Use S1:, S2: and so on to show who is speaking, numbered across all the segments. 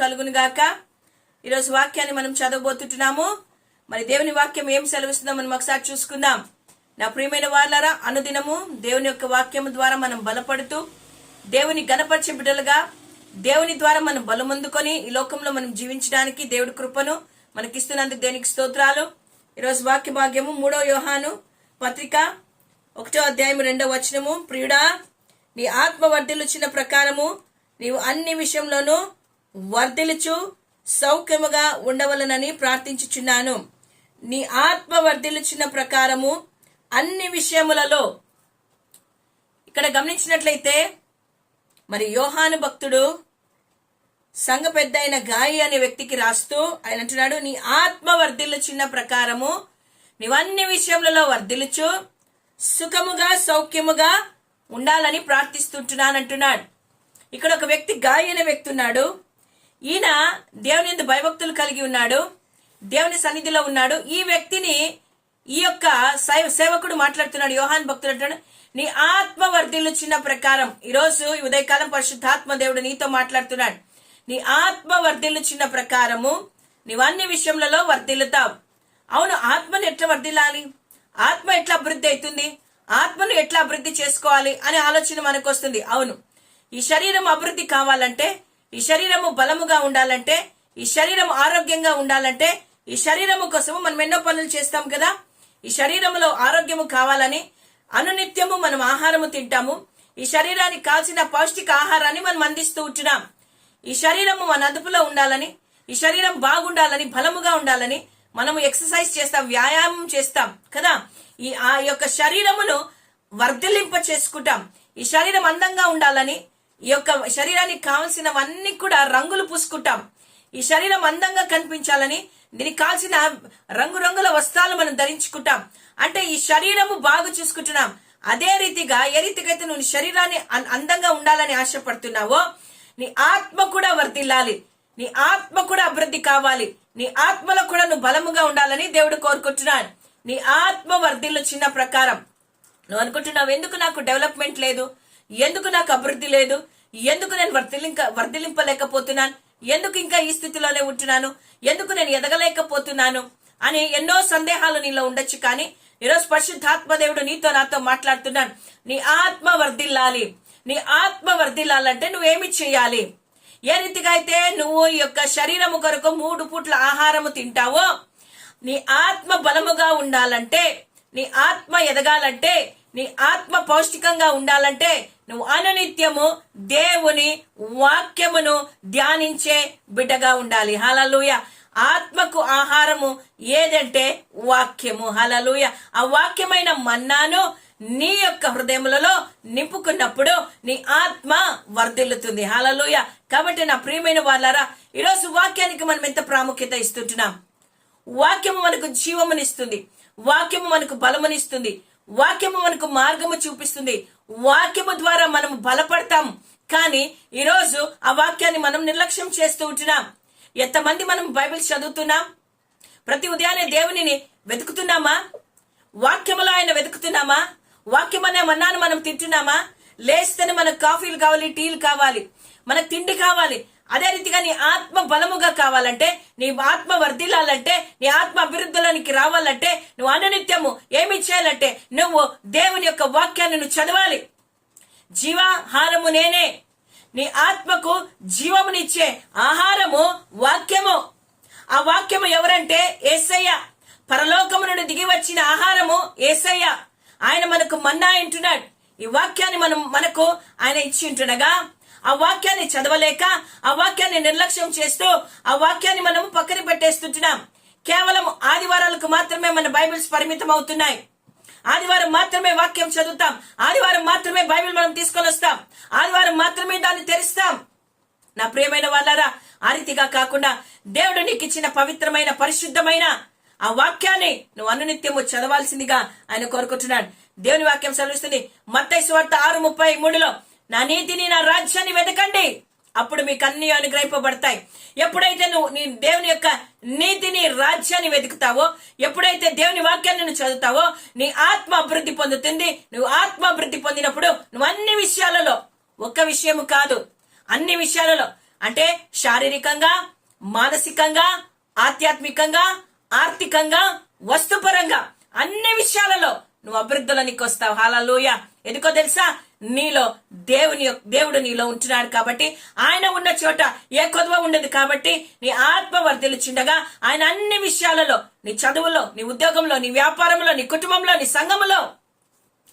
S1: కలుగును గాక. ఈరోజు వాక్యాన్ని మనం చదవబోతుంటున్నాము. మరి దేవుని వాక్యం ఏం సెలవిస్తుందో మనం ఒకసారి చూసుకుందాం. నా ప్రియమైన వాళ్ళరా అనుదినము దేవుని యొక్క వాక్యం ద్వారా మనం బలపడుతూ దేవుని గణపరిచే బిడ్డలుగా దేవుని ద్వారా మనం బలమందుకొని ఈ లోకంలో మనం జీవించడానికి దేవుడి కృపను మనకిస్తున్నందుకు దేనికి స్తోత్రాలు. ఈరోజు వాక్య భాగ్యము మూడో యోహాను పత్రిక ఒకటో అధ్యాయం రెండో వచనము. ప్రియుడా నీ ఆత్మ వర్ధిల్లుచిన ప్రకారము నీవు అన్ని విషయంలోనూ వర్ధిలుచు సౌఖ్యముగా ఉండవలనని ప్రార్థించుచున్నాను. నీ ఆత్మ వర్ధిలుచున్న ప్రకారము అన్ని విషయములలో ఇక్కడ గమనించినట్లయితే మరి యోహాను భక్తుడు సంఘ పెద్ద అయిన గాయి అనే వ్యక్తికి రాస్తూ ఆయన అంటున్నాడు నీ ఆత్మ వర్ధిల్లుచున్న ప్రకారము నీవన్ని విషయములలో వర్ధిల్లుచు సుఖముగా సౌఖ్యముగా ఉండాలని ప్రార్థిస్తుంటున్నానంటున్నాడు. ఇక్కడ ఒక వ్యక్తి గాయి అనే వ్యక్తి ఉన్నాడు. ఈయన దేవుని ఎందు భయభక్తులు కలిగి ఉన్నాడు దేవుని సన్నిధిలో ఉన్నాడు. ఈ వ్యక్తిని ఈ యొక్క సై- సేవకుడు మాట్లాడుతున్నాడు యోహాన్ భక్తుడు అంటాడు నీ ఆత్మ వర్ధిల్లు చిన్న ప్రకారం. ఈరోజు ఉదయకాలం పరిశుద్ధాత్మ దేవుడు నీతో మాట్లాడుతున్నాడు. నీ ఆత్మ వర్ధిల్లు చిన్న ప్రకారము అన్ని విషయములలో వర్ధిల్లుతావు. అవును ఆత్మను ఎట్లా వర్ధిల్లాలి? ఆత్మ ఎట్లా అభివృద్ధి అవుతుంది ఆత్మను ఎట్లా అభివృద్ధి చేసుకోవాలి? అనే ఆలోచన మనకు వస్తుంది అవును. ఈ శరీరం అభివృద్ధి కావాలంటే ఈ శరీరము బలముగా ఉండాలంటే ఈ శరీరం ఆరోగ్యంగా ఉండాలంటే ఈ శరీరము కోసము మనం ఎన్నో పనులు చేస్తాం కదా. ఈ శరీరములో ఆరోగ్యము కావాలని అనునిత్యము మనం ఆహారము తింటాము. ఈ శరీరానికి కాల్సిన పౌష్టిక ఆహారాన్ని మనం అందిస్తూ ఉంటున్నాం. ఈ శరీరము మన అదుపులో ఉండాలని ఈ శరీరం బాగుండాలని బలముగా ఉండాలని మనము ఎక్సర్సైజ్ చేస్తాం వ్యాయామం చేస్తాం కదా. ఈ ఆ యొక్క శరీరమును వర్ధలింప చేసుకుంటాం ఈ శరీరం అందంగా ఉండాలని ఈ యొక్క శరీరానికి కావలసినవన్నీ కూడా రంగులు పూసుకుంటాం. ఈ శరీరం అందంగా కనిపించాలని దీనికి కావాల్సిన రంగురంగుల వస్త్రాలు మనం ధరించుకుంటాం. అంటే ఈ శరీరము బాగు చూసుకుంటున్నాం. అదే రీతిగా ఏ రీతికైతే నువ్వు శరీరాన్ని అందంగా ఉండాలని ఆశపడుతున్నావో నీ ఆత్మ కూడా వర్ధిల్లాలి. నీ ఆత్మ కూడా అభివృద్ధి కావాలి. నీ ఆత్మలో కూడా నువ్వు బలముగా ఉండాలని దేవుడు కోరుకుంటున్నాడు. నీ ఆత్మ వర్ధిల్లు చిన్న ప్రకారం. నువ్వు అనుకుంటున్నావు ఎందుకు నాకు డెవలప్మెంట్ లేదు? ఎందుకు నాకు అభివృద్ధి లేదు? ఎందుకు నేను వర్ధిలింక వర్ధిలింపలేకపోతున్నాను ఎందుకు ఇంకా ఈ స్థితిలోనే ఉంటున్నాను? ఎందుకు నేను ఎదగలేకపోతున్నాను? అని ఎన్నో సందేహాలు నీలో ఉండొచ్చు కానీ ఈరోజు పరిశుద్ధాత్మ దేవుడు నీతో నాతో మాట్లాడుతున్నాను నీ ఆత్మ వర్ధిల్లాలి. నీ ఆత్మ వర్ధిల్లాలంటే నువ్వేమి చేయాలి? ఏ రీతిగా అయితే నువ్వు ఈ యొక్క శరీరము కొరకు మూడు పూట్ల ఆహారము తింటావో నీ ఆత్మ బలముగా ఉండాలంటే నీ ఆత్మ ఎదగాలంటే నీ ఆత్మ పౌష్టికంగా ఉండాలంటే నువ్వు అనునిత్యము దేవుని వాక్యమును ధ్యానించే బిడ్డగా ఉండాలి. హలలుయ ఆత్మకు ఆహారము ఏదంటే వాక్యము. హలలుయ ఆ వాక్యమైన మన్నాను నీ యొక్క హృదయములలో నింపుకున్నప్పుడు నీ ఆత్మ వర్ధిల్లుతుంది. హలలుయ కాబట్టి నా ప్రియమైన వాళ్ళారా ఈరోజు వాక్యానికి మనం ఎంత ప్రాముఖ్యత ఇస్తుంటున్నాం? వాక్యము మనకు జీవమునిస్తుంది. వాక్యము మనకు బలమునిస్తుంది. వాక్యము మనకు మార్గము చూపిస్తుంది. వాక్యము ద్వారా మనం బలపడతాం. కానీ ఈరోజు ఆ వాక్యాన్ని మనం నిర్లక్ష్యం చేస్తూ ఉంటున్నాం. ఎంతమంది మనం బైబిల్ చదువుతున్నాం? ప్రతి ఉదయాన్నే దేవునిని వెతుకుతున్నామా? వాక్యములో ఆయన వెతుకుతున్నామా? వాక్యం అనే మన్నాను మనం తింటున్నామా? లేస్తేనే మనకు కాఫీలు కావాలి టీలు కావాలి మనకు తిండి కావాలి. అదే రీతిగా నీ ఆత్మ బలముగా కావాలంటే నీ ఆత్మ వర్ధిల్లాలంటే నీ ఆత్మ అభివృద్ధిలోనికి రావాలంటే నువ్వు అనునిత్యము ఏమి చేయాలంటే నువ్వు దేవుని యొక్క వాక్యాన్ని నువ్వు చదవాలి. జీవాహారము నేనే. నీ ఆత్మకు జీవమునిచ్చే ఆహారము వాక్యము. ఆ వాక్యము ఎవరంటే ఏసయ్య. పరలోకము నుండి దిగి వచ్చిన ఆహారము ఏసయ్య. ఆయన మనకు మన్నా అంటున్నాడు. ఈ వాక్యాన్ని మనం మనకు ఆయన ఇచ్చి ఉంటుండగా ఆ వాక్యాన్ని చదవలేక ఆ వాక్యాన్ని నిర్లక్ష్యం చేస్తూ ఆ వాక్యాన్ని మనం పక్కన పెట్టేస్తుంటున్నాం. కేవలం ఆదివారాలకు మాత్రమే మన బైబిల్స్ పరిమితం అవుతున్నాయి ఆదివారం మాత్రమే వాక్యం చదువుతాం. ఆదివారం మాత్రమే బైబిల్ మనం తీసుకొని వస్తాం. ఆదివారం మాత్రమే దాన్ని తెరుస్తాం. నా ప్రియమైన వాళ్ళారా ఆ రీతిగా కాకుండా దేవుడు నీకు ఇచ్చిన పవిత్రమైన పరిశుద్ధమైన ఆ వాక్యాన్ని నువ్వు అనునిత్యము చదవాల్సిందిగా ఆయన కోరుకుంటున్నాడు. దేవుని వాక్యం సెలవిస్తుంది. మత్తయి సువార్త ఆరు ముప్పై మూడులో నా నీతిని నా రాజ్యాన్ని వెతకండి. అప్పుడు మీకు అన్ని అనుగ్రహింపబడతాయి. ఎప్పుడైతే నువ్వు నీ దేవుని యొక్క నీతిని రాజ్యాన్ని వెతుకుతావో ఎప్పుడైతే దేవుని వాక్యాన్ని నువ్వు చదువుతావో నీ ఆత్మ అభివృద్ధి పొందుతుంది. నువ్వు ఆత్మ అభివృద్ధి పొందినప్పుడు నువ్వు అన్ని విషయాలలో ఒక్క విషయము కాదు. అన్ని విషయాలలో అంటే శారీరకంగా మానసికంగా ఆధ్యాత్మికంగా ఆర్థికంగా వస్తుపరంగా అన్ని విషయాలలో నువ్వు అభివృద్ధిలోనికి వస్తావు. హాలలోయ ఎందుకో తెలుసా? నీలో దేవుని యొక్క- దేవుడు నీలో ఉంటున్నాడు కాబట్టి ఆయన ఉన్న చోట ఏ కొదవ ఉండదు కాబట్టి నీ ఆత్మ వర్ధిల్చుండగా ఆయన అన్ని విషయాలలో నీ చదువులో నీ ఉద్యోగంలో నీ వ్యాపారంలో నీ కుటుంబంలో నీ సంఘములో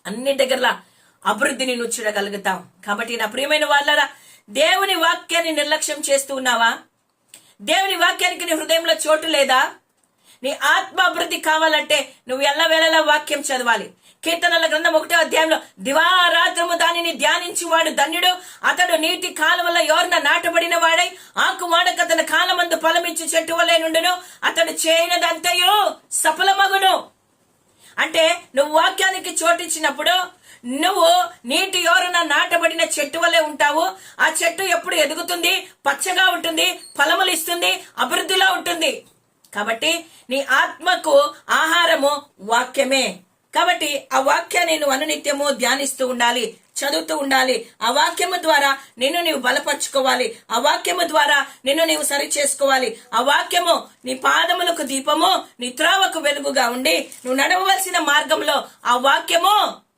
S1: అన్ని దగ్గరలా అభివృద్ధిని నువ్వు చూడగలుగుతావు. కాబట్టి నా ప్రియమైన వాళ్ళరా దేవుని వాక్యాన్ని నిర్లక్ష్యం చేస్తూ ఉన్నావా? దేవుని వాక్యానికి నీ హృదయంలో చోటు లేదా? నీ ఆత్మ అభివృద్ధి కావాలంటే నువ్వు ఎల్లవేళలా వాక్యం చదవాలి. కీర్తనల గ్రంథం ఒకటో అధ్యాయంలో దివారాత్రము దానిని ధ్యానించి వాడు ధన్యుడు. అతడు నీటి కాలువల యోర్న నాటబడిన వాడై ఆకు వాడక తన కాలమందు ఫలమిచ్చు చెట్టు వలె నుండును. అతడు చేయనదంతయు సఫలమగును. అంటే నువ్వు వాక్యానికి చోటిచ్చినప్పుడు నువ్వు నీటి యోరన నాటబడిన చెట్టు వలె ఉంటావు. ఆ చెట్టు ఎప్పుడు ఎదుగుతుంది? పచ్చగా ఉంటుంది ఫలములు ఇస్తుంది అభివృద్ధిలో ఉంటుంది. కాబట్టి నీ ఆత్మకు ఆహారము వాక్యమే. కాబట్టి ఆ వాక్యాన్ని నువ్వు అనునిత్యము ధ్యానిస్తూ ఉండాలి చదువుతూ ఉండాలి. ఆ వాక్యము ద్వారా నిన్ను నీవు బలపరుచుకోవాలి. ఆ వాక్యము ద్వారా నిన్ను నీవు సరి చేసుకోవాలి ఆ వాక్యము నీ పాదములకు దీపము నీ త్రావకు వెలుగుగా ఉండి నువ్వు నడవవలసిన మార్గంలో ఆ వాక్యము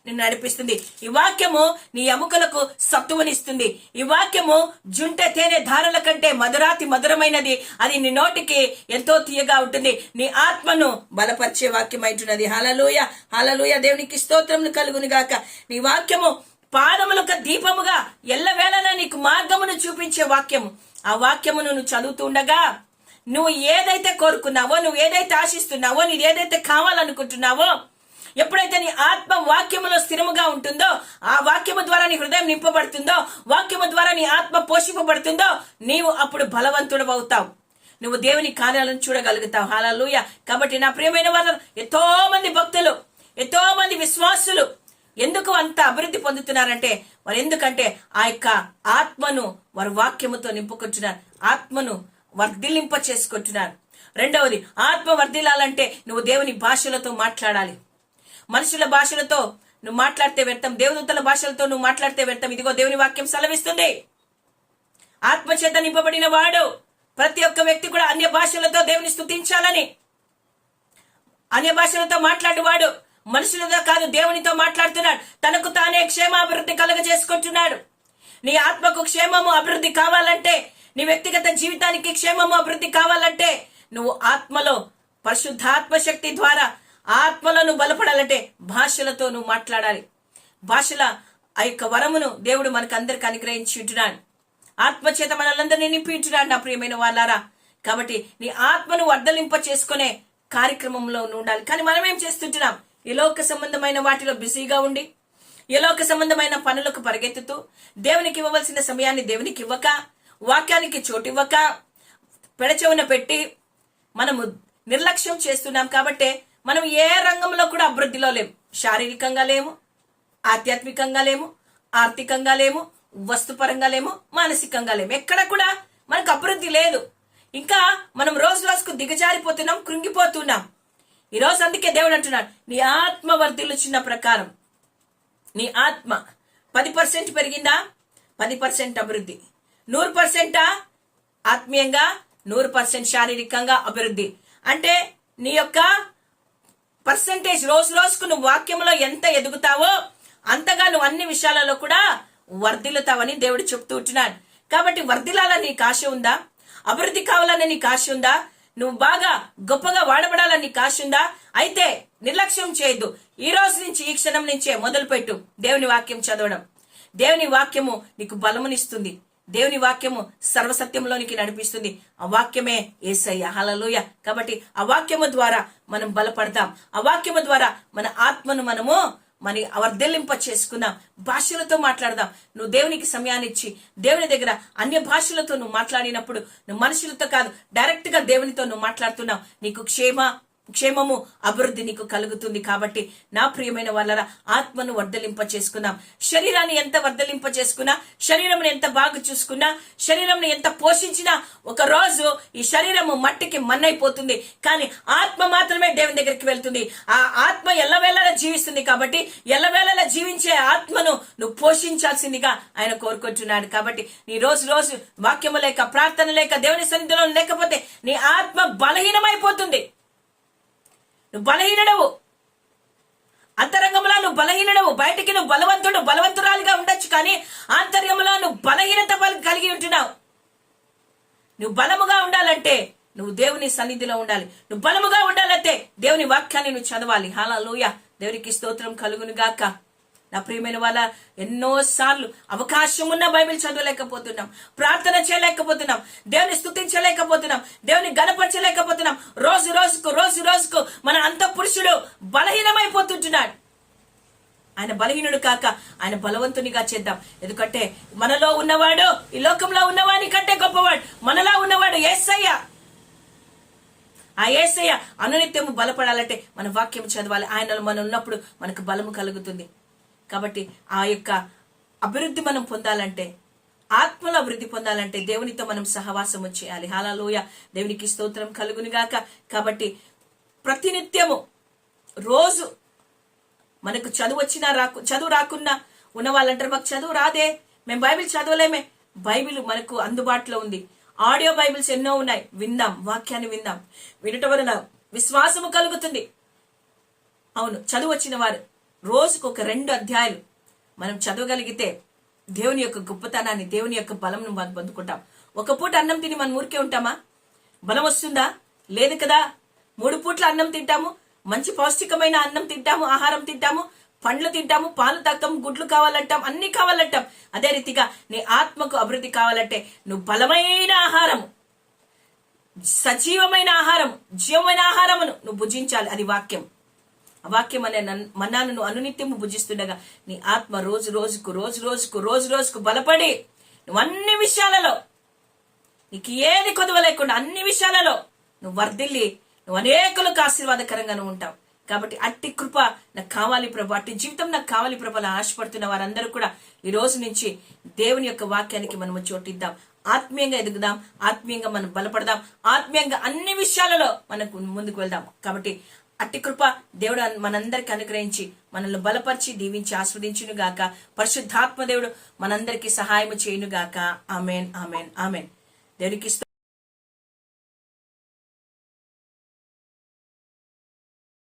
S1: నిన్ను నడిపిస్తుంది. ఈ వాక్యము నీ ఎముకలకు సత్తువనిస్తుంది. ఈ వాక్యము జుంట తేనె ధారల కంటే మధురాతి మధురమైనది. అది నీ నోటికి ఎంతో తీయగా ఉంటుంది. నీ ఆత్మను బలపరిచే వాక్యం అయితున్నది హలలోయ హలలోయ దేవునికి స్తోత్రములు కలుగును గాక నీ వాక్యము పాదములకు దీపముగా ఎల్లవేళలా నీకు మార్గమును చూపించే వాక్యము. ఆ వాక్యమును నువ్వు చదువుతూ ఉండగా నువ్వు ఏదైతే కోరుకున్నావో నువ్వు ఏదైతే ఆశిస్తున్నావో నీది ఏదైతే కావాలనుకుంటున్నావో ఎప్పుడైతే నీ ఆత్మ వాక్యములో స్థిరముగా ఉంటుందో ఆ వాక్యము ద్వారా నీ హృదయం నింపబడుతుందో వాక్యము ద్వారా నీ ఆత్మ పోషింపబడుతుందో నీవు అప్పుడు బలవంతుడు అవుతావు నువ్వు దేవుని కార్యాలను చూడగలుగుతావు. హాలూయ కాబట్టి నా ప్రియమైన వాళ్ళు ఎంతో మంది భక్తులు ఎంతో మంది విశ్వాసులు ఎందుకు అంత అభివృద్ధి పొందుతున్నారంటే వారు ఎందుకంటే ఆ యొక్క ఆత్మను వారు వాక్యముతో నింపుకుంటున్నారు. ఆత్మను వర్ధిల్లింప చేసుకుంటున్నారు రెండవది ఆత్మ వర్ధిల్లాలంటే నువ్వు దేవుని భాషలతో మాట్లాడాలి. మనుషుల భాషలతో నువ్వు మాట్లాడితే వ్యర్థం దేవదూతల భాషలతో నువ్వు మాట్లాడితే వ్యర్థం. ఇదిగో దేవుని వాక్యం సెలవిస్తుంది. ఆత్మచేత నింపబడిన వాడు ప్రతి ఒక్క వ్యక్తి కూడా అన్య భాషలతో దేవుని స్థుతించాలని అన్య భాషలతో మాట్లాడేవాడు మనుషులతో కాదు దేవునితో మాట్లాడుతున్నాడు. తనకు తానే క్షేమాభివృద్ధి కలగజేసుకుంటున్నాడు. నీ ఆత్మకు క్షేమము అభివృద్ధి కావాలంటే నీ వ్యక్తిగత జీవితానికి క్షేమము అభివృద్ధి కావాలంటే నువ్వు ఆత్మలో పరిశుద్ధాత్మ శక్తి ద్వారా ఆత్మలను బలపడాలంటే భాషలతో నువ్వు మాట్లాడాలి. భాషల ఆ యొక్క వరమును దేవుడు మనకు అందరికి అనుగ్రహించుంటున్నాడు ఆత్మచేత మనలందరినీ నింపించున్నాడు నా ప్రియమైన వాళ్ళారా. కాబట్టి నీ ఆత్మను వర్ధలింప చేసుకునే కార్యక్రమంలో ఉండాలి. కానీ మనం ఏం చేస్తుంటున్నాం? ఈ లోక సంబంధమైన వాటిలో బిజీగా ఉండి ఈ లోక సంబంధమైన పనులకు పరిగెత్తుతూ దేవునికి ఇవ్వవలసిన సమయాన్ని దేవునికి ఇవ్వక వాక్యానికి చోటు ఇవ్వక పెడచెవున పెట్టి మనము నిర్లక్ష్యం చేస్తున్నాం కాబట్టే మనం ఏ రంగంలో కూడా అభివృద్ధిలో లేము. శారీరకంగా లేము ఆధ్యాత్మికంగా లేము ఆర్థికంగా లేము వస్తుపరంగా లేము మానసికంగా లేము. ఎక్కడ కూడా మనకు అభివృద్ధి లేదు. ఇంకా మనం రోజు రోజుకు దిగజారిపోతున్నాం కృంగిపోతున్నాం. ఈ రోజు అందుకే దేవుడు అంటున్నాడు నీ ఆత్మ వర్ధిల్లుచున్న ప్రకారం. నీ ఆత్మ పది పర్సెంట్ పెరిగిందా? పది పర్సెంట్ అభివృద్ధి. నూరు పర్సెంటా? ఆత్మీయంగా నూరు పర్సెంట్ శారీరకంగా అభివృద్ధి. అంటే నీ యొక్క పర్సెంటేజ్ రోజు రోజుకు నువ్వు వాక్యంలో ఎంత ఎదుగుతావో అంతగా నువ్వు అన్ని విషయాలలో కూడా వర్ధిల్లుతావని దేవుడు చెప్తూ ఉంటున్నాడు. కాబట్టి వర్ధిల్లాలని నీకు ఆశ ఉందా? అభివృద్ధి కావాలని నీకు ఆశ ఉందా? నువ్వు బాగా గొప్పగా వాడబడాలని నీకు ఆశ ఉందా? అయితే నిర్లక్ష్యం చేయొద్దు. ఈ రోజు నుంచి ఈ క్షణం నుంచే మొదలుపెట్టు దేవుని వాక్యం చదవడం. దేవుని వాక్యము నీకు బలమునిస్తుంది. దేవుని వాక్యము సర్వసత్యంలోనికి నడిపిస్తుంది. ఆ వాక్యమే ఏసయ్య. హలలోయ కాబట్టి ఆ వాక్యము ద్వారా మనం బలపడతాం. ఆ వాక్యము ద్వారా మన ఆత్మను మనము మన వర్ధలింప చేసుకుందాం. భాషలతో మాట్లాడదాం. నువ్వు దేవునికి సమయాన్ని ఇచ్చి దేవుని దగ్గర అన్య భాషలతో నువ్వు మాట్లాడినప్పుడు నువ్వు మనుషులతో కాదు డైరెక్ట్గా దేవునితో నువ్వు మాట్లాడుతున్నావు. నీకు క్షేమ క్షేమము అభివృద్ధి నీకు కలుగుతుంది కాబట్టి నా ప్రియమైన వాళ్ళరా ఆత్మను వర్ధలింప చేసుకుందాం. శరీరాన్ని ఎంత వర్ధలింప చేసుకున్నా శరీరం ఎంత బాగా చూసుకున్నా శరీరం ఎంత పోషించినా ఒక రోజు ఈ శరీరము మట్టికి మన్నైపోతుంది. కానీ ఆత్మ మాత్రమే దేవుని దగ్గరికి వెళ్తుంది. ఆ ఆత్మ ఎల్లవేళలా జీవిస్తుంది కాబట్టి ఎల్లవేళలా జీవించే ఆత్మను నువ్వు పోషించాల్సిందిగా ఆయన కోరుకుంటున్నాడు కాబట్టి నీ రోజు రోజు వాక్యము లేక ప్రార్థన లేక దేవుని సన్నిధిలో లేకపోతే నీ ఆత్మ బలహీనమైపోతుంది. నువ్వు బలహీనడవు. అంతరంగంలో నువ్వు బలహీనడవు. బయటికి నువ్వు బలవంతుడు బలవంతురాలుగా ఉండొచ్చు కానీ ఆంతర్యంలో నువ్వు బలహీనత కలిగి ఉంటున్నావు. నువ్వు బలముగా ఉండాలంటే నువ్వు దేవుని సన్నిధిలో ఉండాలి. నువ్వు బలముగా ఉండాలంటే దేవుని వాక్యాన్ని నువ్వు చదవాలి. హాలా హాలూయ దేవునికి స్తోత్రం కలుగును గాక నా ప్రియమైన వాళ్ళ ఎన్నోసార్లు అవకాశం ఉన్న బైబిల్ చదవలేకపోతున్నాం ప్రార్థన చేయలేకపోతున్నాం దేవుని స్థుతించలేకపోతున్నాం దేవుని గణపరచలేకపోతున్నాం రోజు రోజుకు రోజు రోజుకు మన అంత పురుషుడు బలహీనమైపోతుంటున్నాడు. ఆయన బలహీనుడు కాక ఆయన బలవంతునిగా చేద్దాం. ఎందుకంటే మనలో ఉన్నవాడు ఈ లోకంలో ఉన్నవాని కంటే గొప్పవాడు. మనలో ఉన్నవాడు ఏసయ్య. ఆ ఏసయ్య అనునిత్యము బలపడాలంటే మన వాక్యం చదవాలి. ఆయనలో మనం ఉన్నప్పుడు మనకు బలము కలుగుతుంది. కాబట్టి ఆ యొక్క అభివృద్ధి మనం పొందాలంటే ఆత్మల అభివృద్ధి పొందాలంటే దేవునితో మనం సహవాసము చేయాలి. హాలలోయ. దేవునికి స్తోత్రం కలుగునిగాక కాబట్టి ప్రతినిత్యము రోజు మనకు చదువు వచ్చినా రాకు చదువు రాకున్నా ఉన్న వాళ్ళంటారు మాకు చదువు రాదే. మేము బైబిల్ చదవలేమే. బైబిల్ మనకు అందుబాటులో ఉంది. ఆడియో బైబిల్స్ ఎన్నో ఉన్నాయి. విందాం వాక్యాన్ని విందాం. వినటం వలన విశ్వాసము కలుగుతుంది. అవును చదువు వచ్చిన వారు రోజుకు ఒక రెండు అధ్యాయులు మనం చదవగలిగితే దేవుని యొక్క గొప్పతనాన్ని దేవుని యొక్క బలంను మనం పొందుకుంటాం. ఒక పూట అన్నం తిని మనం ఊరికే ఉంటామా? బలం వస్తుందా? లేదు కదా. మూడు పూట్ల అన్నం తింటాము మంచి పౌష్టికమైన అన్నం తింటాము ఆహారం తింటాము పండ్లు తింటాము పాలు తాగుతాము గుడ్లు కావాలంటాం అన్ని కావాలంటాం. అదే రీతిగా నీ ఆత్మకు అభివృద్ధి కావాలంటే నువ్వు బలమైన ఆహారము సజీవమైన ఆహారం జీవమైన ఆహారమును నువ్వు భుజించాలి. అది వాక్యం. వాక్యం అనే మన్నాను అనునిత్యము భుజిస్తుండగా నీ ఆత్మ రోజు రోజుకు రోజు రోజుకు రోజు రోజుకు బలపడి నువ్వు అన్ని విషయాలలో నీకు ఏది కొదవ లేకుండా అన్ని విషయాలలో నువ్వు వర్ధిల్లి నువ్వు అనేకులకు ఆశీర్వాదకరంగా నువ్వు ఉంటావు. కాబట్టి అట్టి కృప నాకు కావాలి ప్రభు అట్టి జీవితం నాకు కావాలి ప్రభు ఆశపడుతున్న వారందరూ కూడా ఈ రోజు నుంచి దేవుని యొక్క వాక్యానికి మనము చోటిద్దాం. ఆత్మీయంగా ఎదుగుదాం ఆత్మీయంగా మనం బలపడదాం ఆత్మీయంగా అన్ని విషయాలలో మనకు ముందుకు వెళ్దాం. కాబట్టి అట్టి కృప దేవుడు మనందరికి అనుగ్రహించి మనల్ని బలపరిచి దీవించి ఆస్వాదించును గాక. పరిశుద్ధాత్మ దేవుడు మనందరికి సహాయం చేయును గాక. Amen amen amen. దేవునికి